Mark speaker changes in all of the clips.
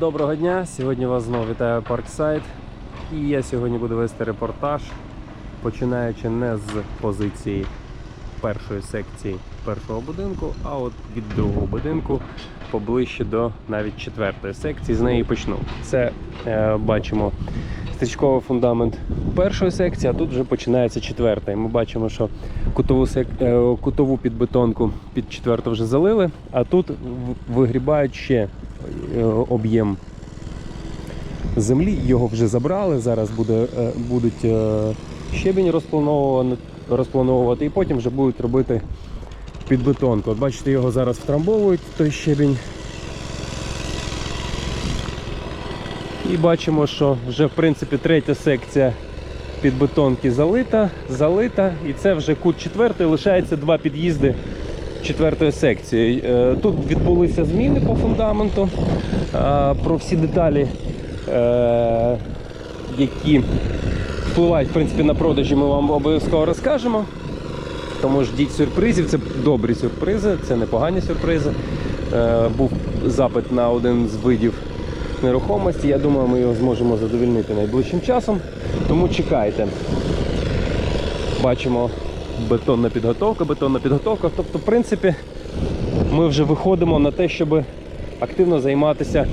Speaker 1: Доброго дня! Сьогодні вас знову вітає Парксайд. І я сьогодні буду вести репортаж, починаючи не з позиції першої секції першого будинку, а от від другого будинку поближче до навіть четвертої секції. З неї почну. Це е, бачимо стрічковий фундамент першої секції, а тут вже починається четверта. І ми бачимо, що кутову, сек... е, кутову підбетонку під четверту вже залили, а тут вигрібають ще об'єм землі. Його вже забрали. Зараз буде, е, будуть е, щебінь розплановувати, і потім вже будуть робити підбетонку. От бачите, його зараз втрамбовують, той щебінь. І бачимо, що вже в принципі третя секція підбетонки залита, залита, і це вже кут четвертої, лишається два під'їзди четвертої секції. Е, Тут відбулися зміни по фундаменту. Е, Про всі деталі, е, які впливають в принципі, на продажі, ми вам обов'язково розкажемо. Тому ждіть сюрпризів, це добрі сюрпризи, це непогані сюрпризи. Був запит на один з видів нерухомості. Я думаю, ми його зможемо задовільнити найближчим часом. Тому чекайте. Бачимо бетонна підготовка, бетонна підготовка. Тобто, в принципі, ми вже виходимо на те, щоб активно займатися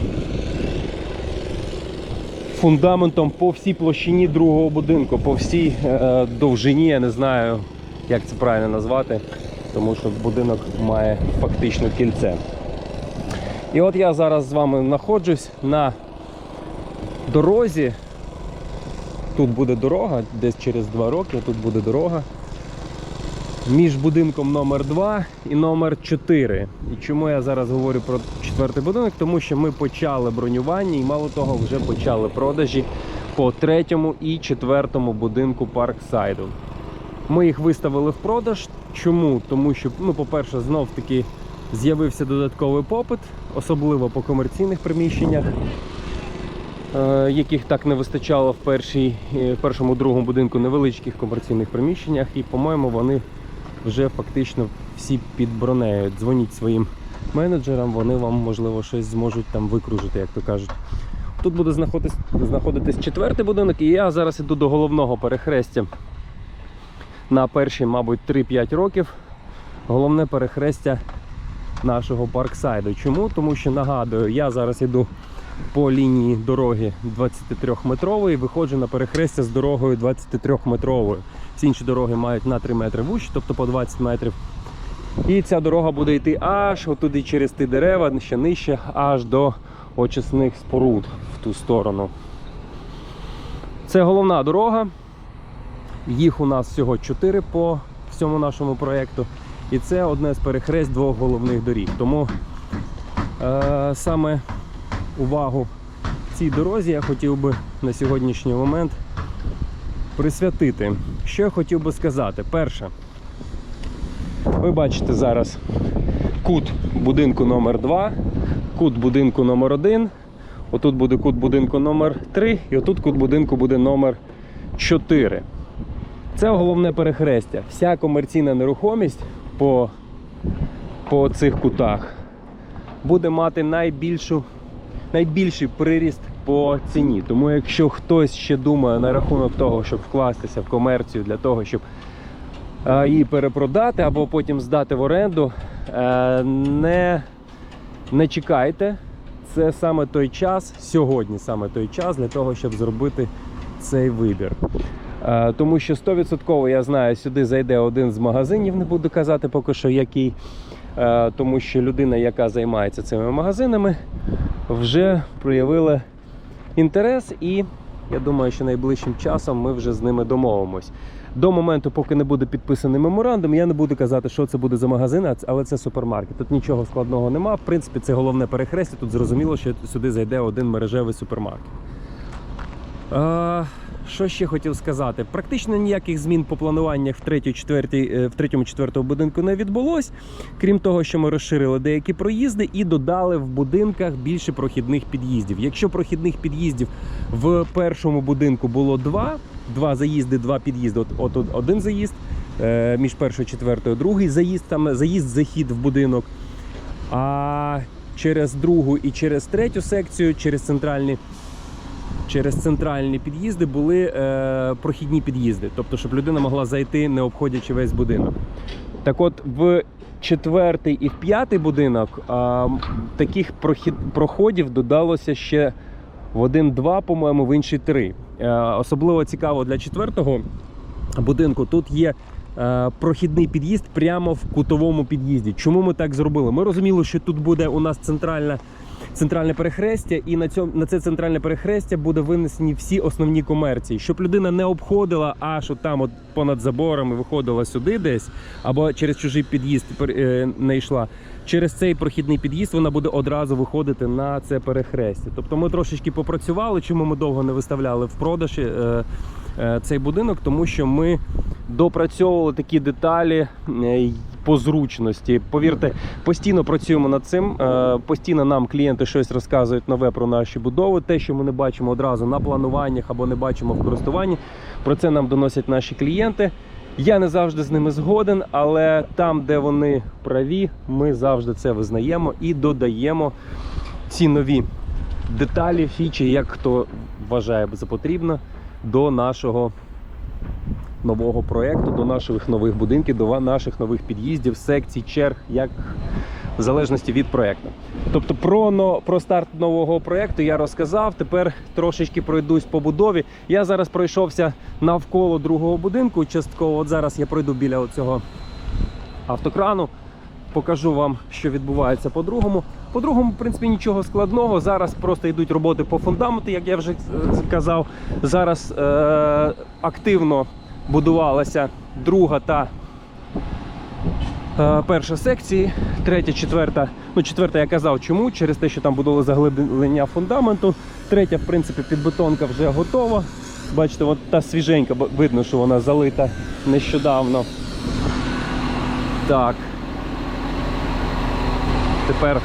Speaker 1: фундаментом по всій площині другого будинку, по всій е, довжині, я не знаю, як це правильно назвати, тому що будинок має фактично кільце. І от я зараз з вами знаходжусь на дорозі. Тут буде дорога, десь через два роки тут буде дорога. Між будинком номер 2 і номер 4. І чому я зараз говорю про четвертий будинок? Тому що ми почали бронювання і мало того, вже почали продажі по третьому і четвертому будинку Парксайду. Ми їх виставили в продаж. Чому? Тому що, ну, по-перше, знов таки з'явився додатковий попит, особливо по комерційних приміщеннях, е, яких так не вистачало в, першій, е, в першому другому будинку невеличких комерційних приміщеннях. І, по-моєму, вони вже фактично всі під бронею. Дзвоніть своїм менеджерам, вони вам, можливо, щось зможуть там викружити, як то кажуть. Тут буде знаходитись, знаходитись четвертий будинок, і я зараз іду до головного перехрестя на перші, мабуть, 3-5 років. Головне перехрестя нашого парксайду. Чому? Тому що нагадую, я зараз іду по лінії дороги 23-метрової, виходжу на перехрестя з дорогою 23-метровою. Всі інші дороги мають на 3 метри вущі, тобто по 20 метрів. І ця дорога буде йти аж отуди через ті дерева, ще нижче, аж до очисних споруд в ту сторону. Це головна дорога. Їх у нас всього 4 по всьому нашому проєкту. І це одне з перехрест двох головних доріг. Тому е, саме увагу цій дорозі я хотів би на сьогоднішній момент присвятити. Що я хотів би сказати? Перше, ви бачите зараз кут будинку номер 2 кут будинку номер 1 отут буде кут будинку номер 3 і отут кут будинку буде номер 4. Це головне перехрестя. Вся комерційна нерухомість по, по цих кутах буде мати найбільшу, найбільший приріст по ціні. Тому якщо хтось ще думає на рахунок того, щоб вкластися в комерцію для того, щоб е, її перепродати або потім здати в оренду, е, не, не чекайте. Це саме той час, сьогодні саме той час для того, щоб зробити цей вибір. Е, Тому що 100% я знаю, сюди зайде один з магазинів, не буду казати поки що який. Тому що людина, яка займається цими магазинами, вже проявили інтерес, і я думаю, що найближчим часом ми вже з ними домовимось. До моменту, поки не буде підписаний меморандум, я не буду казати, що це буде за магазин, але це супермаркет. Тут нічого складного нема. В принципі, це головне перехрестя. Тут зрозуміло, що сюди зайде один мережевий супермаркет. А, що ще хотів сказати? Практично ніяких змін по плануваннях в, е, в третьому четвертому будинку не відбулось. Крім того, що ми розширили деякі проїзди і додали в будинках більше прохідних під'їздів. Якщо прохідних під'їздів в першому будинку було два, два заїзди, два під'їзди. От, от, от один заїзд е, між першою і четвертою, другий заїзд, там заїзд, захід в будинок. А через другу і через третю секцію, через центральні. Через центральні під'їзди були е, прохідні під'їзди, тобто, щоб людина могла зайти, не обходячи весь будинок. Так от, в четвертий і в п'ятий будинок м, таких прохід, проходів додалося ще в один-два, по-моєму, в інший три. Е, особливо цікаво для четвертого будинку. Тут є е, прохідний під'їзд прямо в кутовому під'їзді. Чому ми так зробили? Ми розуміли, що тут буде у нас центральна. Центральне перехрестя, і на цьому на це центральне перехрестя буде винесені всі основні комерції, щоб людина не обходила аж от там, от понад заборами, виходила сюди десь, або через чужий під'їзд е, не йшла. Через цей прохідний під'їзд вона буде одразу виходити на це перехрестя. Тобто ми трошечки попрацювали, чому ми довго не виставляли в продажі е, е, цей будинок, тому що ми допрацьовували такі деталі е, по зручності. Повірте, постійно працюємо над цим. е, Постійно нам клієнти щось розказують нове про наші будови. Те, що ми не бачимо одразу на плануваннях або не бачимо в користуванні. Про це нам доносять наші клієнти. Я не завжди з ними згоден, але там, де вони праві, ми завжди це визнаємо і додаємо ці нові деталі, фічі, як хто вважає за потрібно, до нашого нового проєкту, до наших нових будинків, до наших нових під'їздів, секцій, черг, як в залежності від проєкту. Тобто про, про старт нового проєкту я розказав. Тепер трошечки пройдусь по будові. Я зараз пройшовся навколо другого будинку. Частково от зараз я пройду біля цього автокрану. Покажу вам, що відбувається по другому. По другому, в принципі, нічого складного. Зараз просто йдуть роботи по фундаменту, як я вже е, казав. Зараз е- активно будувалася друга та е, перша секції, третя, четверта. Ну, четверта я казав, чому? Через те, що там було заглиблення фундаменту. Третя, в принципі, підбетонка вже готова. Бачите, от та свіженька, видно, що вона залита нещодавно. Так. Тепер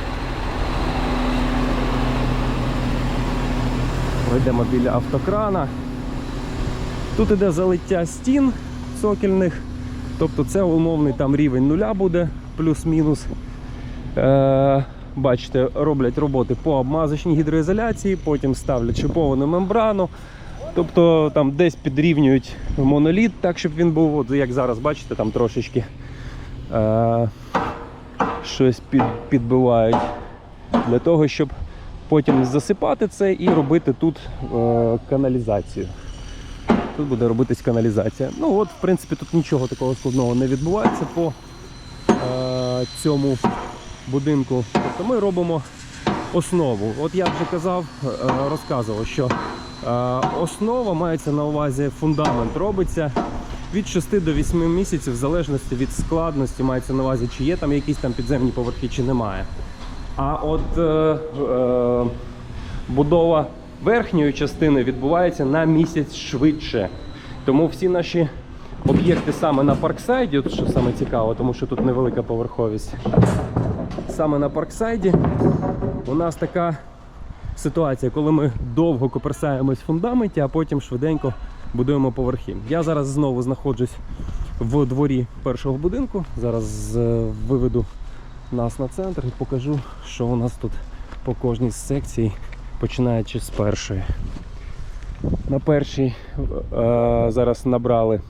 Speaker 1: пройдемо біля автокрана. Тут іде залиття стін цокільних, тобто це умовний там рівень нуля буде, плюс-мінус. Е, бачите, роблять роботи по обмазочній гідроізоляції, потім ставлять шиповану мембрану. Тобто там десь підрівнюють моноліт, так щоб він був, от як зараз бачите, там трошечки е, щось під, підбивають для того, щоб потім засипати це і робити тут е, каналізацію. Тут буде робитись каналізація. Ну от, в принципі, тут нічого такого складного не відбувається по е, цьому будинку. Тобто ми робимо основу. От я вже казав, е, розказував, що е, основа мається на увазі фундамент робиться від 6 до 8 місяців, в залежності від складності, мається на увазі, чи є там якісь там підземні поверхи, чи немає. А от е, е, будова верхньої частини відбувається на місяць швидше. Тому всі наші об'єкти саме на парксайді, що саме цікаво, тому що тут невелика поверховість. Саме на парксайді у нас така ситуація, коли ми довго коперсаємось в фундаменті, а потім швиденько будуємо поверхи. Я зараз знову знаходжусь в дворі першого будинку. Зараз е, виведу нас на центр і покажу, що у нас тут по кожній з секцій, починаючи з першої. На першій е, зараз набрали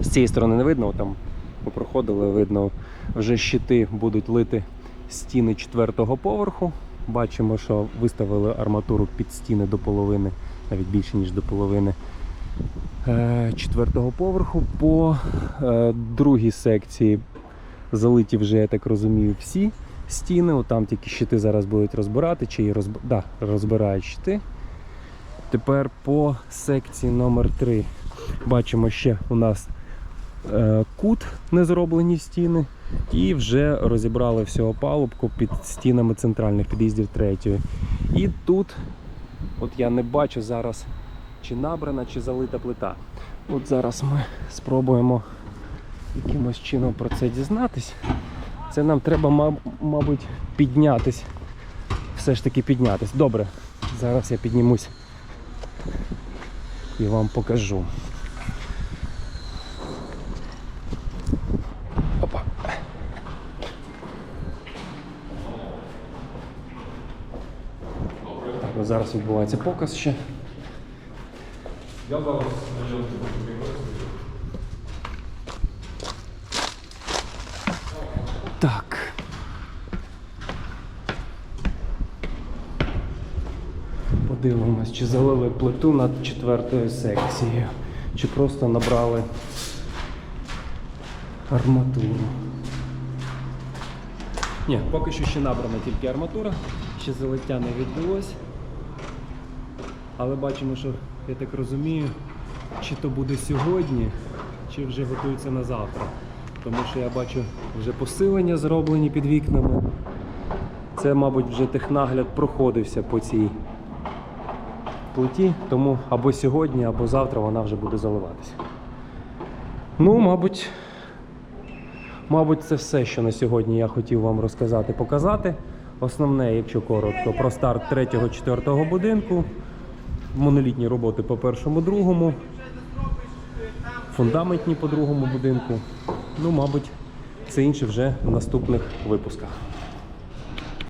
Speaker 1: з цієї сторони не видно, там попроходили, видно, вже щити будуть лити стіни четвертого поверху. Бачимо, що виставили арматуру під стіни до половини, навіть більше, ніж до половини е, четвертого поверху. По е, другій секції залиті вже, я так розумію, всі стіни. От Там тільки щити зараз будуть розбирати, чи і розб... да, розбирають щити. Тепер по секції номер 3 бачимо ще у нас е, кут не зроблені стіни. І вже розібрали всього палубку під стінами центральних під'їздів третьої. І тут, от я не бачу зараз, чи набрана, чи залита плита. От зараз ми спробуємо якимось чином про це дізнатись. Це нам треба, мабуть, піднятись. Все ж таки піднятись. Добре, зараз я піднімусь і вам покажу. Опа. Так, зараз відбувається показ ще.
Speaker 2: Я зараз
Speaker 1: Так. Подивимось, чи залили плиту над четвертою секцією, чи просто набрали арматуру. Ні, поки що ще набрана тільки арматура, ще залиття не відбулось. Але бачимо, що я так розумію, чи то буде сьогодні, чи вже готується на завтра. Тому що я бачу вже посилення зроблені під вікнами. Це, мабуть, вже технагляд проходився по цій плиті, тому або сьогодні, або завтра вона вже буде заливатися. Ну, мабуть, мабуть, це все, що на сьогодні я хотів вам розказати, показати. Основне, якщо коротко, про старт 3-4 будинку, монолітні роботи по першому, другому, фундаментні по другому будинку. Ну, мабуть, це інше вже в наступних випусках.